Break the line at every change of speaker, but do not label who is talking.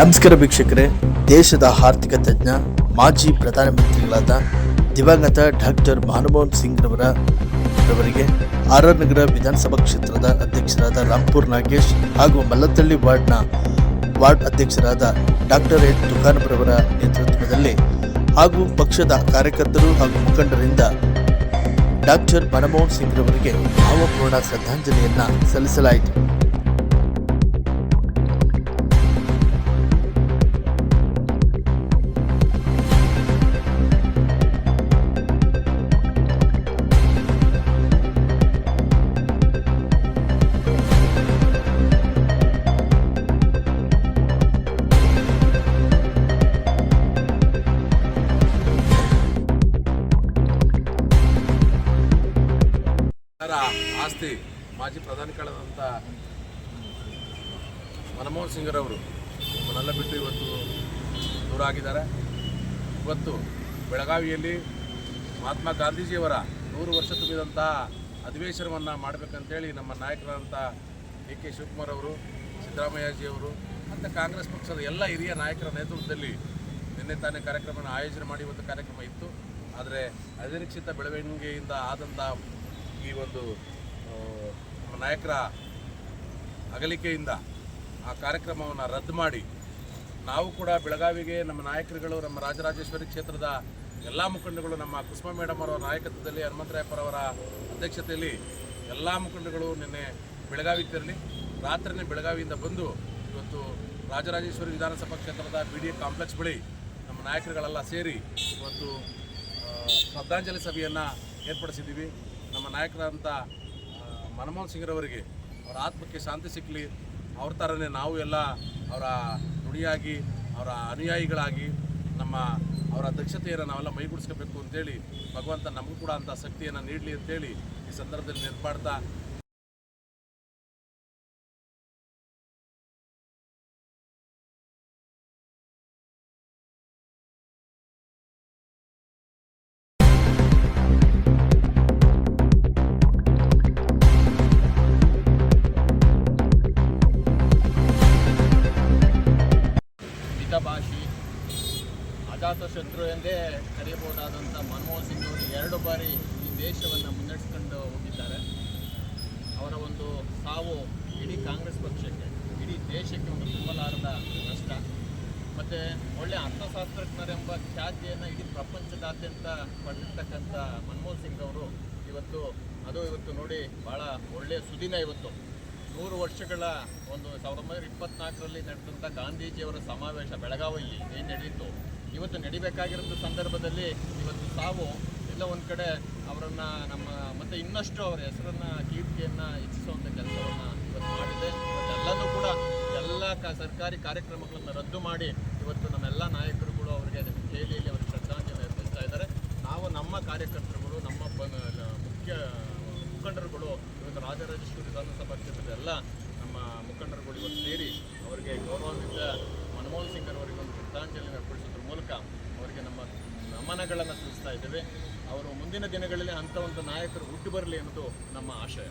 ನಮಸ್ಕಾರ ವೀಕ್ಷಕರೇ. ದೇಶದ ಆರ್ಥಿಕ ತಜ್ಞ, ಮಾಜಿ ಪ್ರಧಾನಮಂತ್ರಿಗಳಾದ ದಿವಂಗತ ಡಾಕ್ಟರ್ ಮನಮೋಹನ್ ಸಿಂಗ್ ರವರ ರವರಿಗೆ ಆರ್ ಆರ್ ನಗರ ವಿಧಾನಸಭಾ ಕ್ಷೇತ್ರದ ಅಧ್ಯಕ್ಷರಾದ ರಾಮ್ಪುರ್ ನಾಗೇಶ್ ಹಾಗೂ ಮಲ್ಲತ್ತಳ್ಳಿ ವಾರ್ಡ್ನ ವಾರ್ಡ್ ಅಧ್ಯಕ್ಷರಾದ ಡಾಕ್ಟರ್ ಎಚ್ ದುಖಾನ್ಪುರವರ ನೇತೃತ್ವದಲ್ಲಿ ಹಾಗೂ ಪಕ್ಷದ ಕಾರ್ಯಕರ್ತರು ಹಾಗೂ ಮುಖಂಡರಿಂದ ಡಾಕ್ಟರ್ ಮನಮೋಹನ್ ಸಿಂಗ್ ರವರಿಗೆ ಭಾವಪೂರ್ಣ ಶ್ರದ್ಧಾಂಜಲಿಯನ್ನ ಸಲ್ಲಿಸಲಾಯಿತು.
ಆಸ್ತಿ, ಮಾಜಿ ಪ್ರಧಾನಿ ಕಳೆದಂಥ ಮನಮೋಹನ್ ಸಿಂಗ್ರವರು ನಮ್ಮನ್ನೆಲ್ಲ ಬಿಟ್ಟು ಇವತ್ತು ದೂರ ಆಗಿದ್ದಾರೆ ಇವತ್ತು ಬೆಳಗಾವಿಯಲ್ಲಿ ಮಹಾತ್ಮ ಗಾಂಧೀಜಿಯವರ ನೂರು ವರ್ಷ ತುಂಬಿದಂತಹ ಅಧಿವೇಶನವನ್ನು ಮಾಡಬೇಕಂತೇಳಿ ನಮ್ಮ ನಾಯಕರಾದಂಥ ಡಿ ಕೆ ಶಿವಕುಮಾರ್ ಅವರು ಸಿದ್ದರಾಮಯ್ಯಜಿಯವರು ಮತ್ತು ಕಾಂಗ್ರೆಸ್ ಪಕ್ಷದ ಎಲ್ಲ ಹಿರಿಯ ನಾಯಕರ ನೇತೃತ್ವದಲ್ಲಿ ನಿನ್ನೆ ತಾನೇ ಕಾರ್ಯಕ್ರಮವನ್ನು ಆಯೋಜನೆ ಮಾಡಿ ಇವತ್ತು ಕಾರ್ಯಕ್ರಮ ಇತ್ತು. ಆದರೆ ಅನಿರೀಕ್ಷಿತ ಬೆಳವಣಿಗೆಯಿಂದ ಆದಂಥ ಈ ಒಂದು ನಮ್ಮ ನಾಯಕರ ಅಗಲಿಕೆಯಿಂದ ಆ ಕಾರ್ಯಕ್ರಮವನ್ನು ರದ್ದು ಮಾಡಿ, ನಾವು ಕೂಡ ಬೆಳಗಾವಿಗೆ ನಮ್ಮ ನಾಯಕರುಗಳು, ನಮ್ಮ ರಾಜರಾಜೇಶ್ವರಿ ಕ್ಷೇತ್ರದ ಎಲ್ಲ ಮುಖಂಡಗಳು ನಮ್ಮ ಕುಸುಮ ಮೇಡಮ್ ಅವರ ನಾಯಕತ್ವದಲ್ಲಿ ಹನುಮಂತರಾಯಪ್ಪರವರ ಅಧ್ಯಕ್ಷತೆಯಲ್ಲಿ ಎಲ್ಲ ಮುಖಂಡಗಳು ನಿನ್ನೆ ಬೆಳಗಾವಿ ತೆರಳಿ, ರಾತ್ರಿನೇ ಬೆಳಗಾವಿಯಿಂದ ಬಂದು ಇವತ್ತು ರಾಜರಾಜೇಶ್ವರಿ ವಿಧಾನಸಭಾ ಕ್ಷೇತ್ರದ ಬಿ ಡಿ ಕಾಂಪ್ಲೆಕ್ಸ್ ಬಳಿ ನಮ್ಮ ನಾಯಕರುಗಳೆಲ್ಲ ಸೇರಿ ಇವತ್ತು ಶ್ರದ್ಧಾಂಜಲಿ ಸಭೆಯನ್ನು ಏರ್ಪಡಿಸಿದ್ದೀವಿ. ನಮ್ಮ ನಾಯಕರಾದಂಥ ಮನಮೋಹನ್ ಸಿಂಗ್ರವರಿಗೆ ಅವರ ಆತ್ಮಕ್ಕೆ ಶಾಂತಿ ಸಿಕ್ಕಲಿ ಅವ್ರ ಥರನೇ ನಾವು ಎಲ್ಲ ಅವರ ನುಡಿಯಾಗಿ, ಅವರ ಅನುಯಾಯಿಗಳಾಗಿ, ನಮ್ಮ ಅವರ ದಕ್ಷತೆಯನ್ನು ನಾವೆಲ್ಲ ಮೈಗೂಡಿಸ್ಕೋಬೇಕು ಅಂತೇಳಿ ಭಗವಂತ ನಮಗೂ ಕೂಡ ಅಂಥ ಶಕ್ತಿಯನ್ನು ನೀಡಲಿ ಅಂತೇಳಿ ಈ ಸಂದರ್ಭದಲ್ಲಿ ನೆನಪಾಡ್ತಾ
ಅಜಾತಶತ್ರು ಎಂದೇ ಕರೆಯಬಹುದಾದಂಥ ಮನಮೋಹನ್ ಸಿಂಗ್ ಅವರು ಎರಡು ಬಾರಿ ಈ ದೇಶವನ್ನು ಮುನ್ನಡೆಸ್ಕೊಂಡು ಹೋಗಿದ್ದಾರೆ. ಅವರ ಒಂದು ಸಾವು ಇಡೀ ಕಾಂಗ್ರೆಸ್ ಪಕ್ಷಕ್ಕೆ, ಇಡೀ ದೇಶಕ್ಕೆ ಒಂದು ತುಂಬಲಾರದ ನಷ್ಟ. ಮತ್ತು ಒಳ್ಳೆ ಅರ್ಥಶಾಸ್ತ್ರಜ್ಞರೆಂಬ ಖ್ಯಾತಿಯನ್ನು ಇಡೀ ಪ್ರಪಂಚದಾದ್ಯಂತ ಪಡೆದಿರ್ತಕ್ಕಂಥ ಮನಮೋಹನ್ ಸಿಂಗ್ ಅವರು ಇವತ್ತು, ಅದು ಇವತ್ತು ನೋಡಿ ಭಾಳ ಒಳ್ಳೆಯ ಸುದಿನ ಇವತ್ತು. ನೂರು ವರ್ಷಗಳ ಒಂದು ಸಾವಿರದ ಒಂಬೈನೂರ ಇಪ್ಪತ್ನಾಲ್ಕರಲ್ಲಿ ನಡೆದಂಥ ಗಾಂಧೀಜಿಯವರ ಸಮಾವೇಶ ಬೆಳಗಾವಿಯಲ್ಲಿ ಏನು ನಡೆಯಿತು ಇವತ್ತು ನಡಿಬೇಕಾಗಿರೋ ಸಂದರ್ಭದಲ್ಲಿ ಇವತ್ತು ಸಾವು ಎಲ್ಲ ಒಂದು ಕಡೆ ಅವರನ್ನು ನಮ್ಮ, ಮತ್ತು ಇನ್ನಷ್ಟು ಅವರ ಹೆಸರನ್ನು, ಕೀರ್ತಿಯನ್ನು ಹೆಚ್ಚಿಸುವಂಥ ಕೆಲಸವನ್ನು ಇವತ್ತು ಮಾಡಿದೆ. ಇವತ್ತೆಲ್ಲನೂ ಕೂಡ ಎಲ್ಲ ಕ, ಸರ್ಕಾರಿ ಕಾರ್ಯಕ್ರಮಗಳನ್ನು ರದ್ದು ಮಾಡಿ ಇವತ್ತು ನಮ್ಮೆಲ್ಲ ನಾಯಕರುಗಳು ಅವರಿಗೆ ದೆಹಲಿಯಲ್ಲಿ ಅವರಿಗೆ ಶ್ರದ್ಧಾಂಜಲಿ ಅರ್ಪಿಸ್ತಾ ಇದ್ದಾರೆ. ನಾವು ನಮ್ಮ ಕಾರ್ಯಕರ್ತರುಗಳು, ನಮ್ಮ ಮುಖ್ಯ ಮುಖಂಡರುಗಳು, ಇವತ್ತು ರಾಜರಾಜೇಶ್ವರಿ ವಿಧಾನಸಭಾ ಕ್ಷೇತ್ರದ ಎಲ್ಲ ನಮ್ಮ ಮುಖಂಡರುಗಳು ಇವತ್ತು ಸೇರಿ ಅವರಿಗೆ ಗೌರವದಿಂದ ಮನಮೋಹನ್ ಸಿಂಗ್ ಅವರಿಗೆ ಶ್ರದ್ಧಾಂಜಲಿ ಅರ್ಪಿಸೋದ್ರ ಮೂಲಕ ಅವರಿಗೆ ನಮ್ಮ ನಮನಗಳನ್ನು ಸಲ್ಲಿಸ್ತಾ ಇದ್ದೇವೆ. ಅವರು ಮುಂದಿನ ದಿನಗಳಲ್ಲಿ ಅಂಥ ಒಂದು ನಾಯಕರು ಹುಟ್ಟು ಬರಲಿ ಅನ್ನೋದು ನಮ್ಮ ಆಶಯ.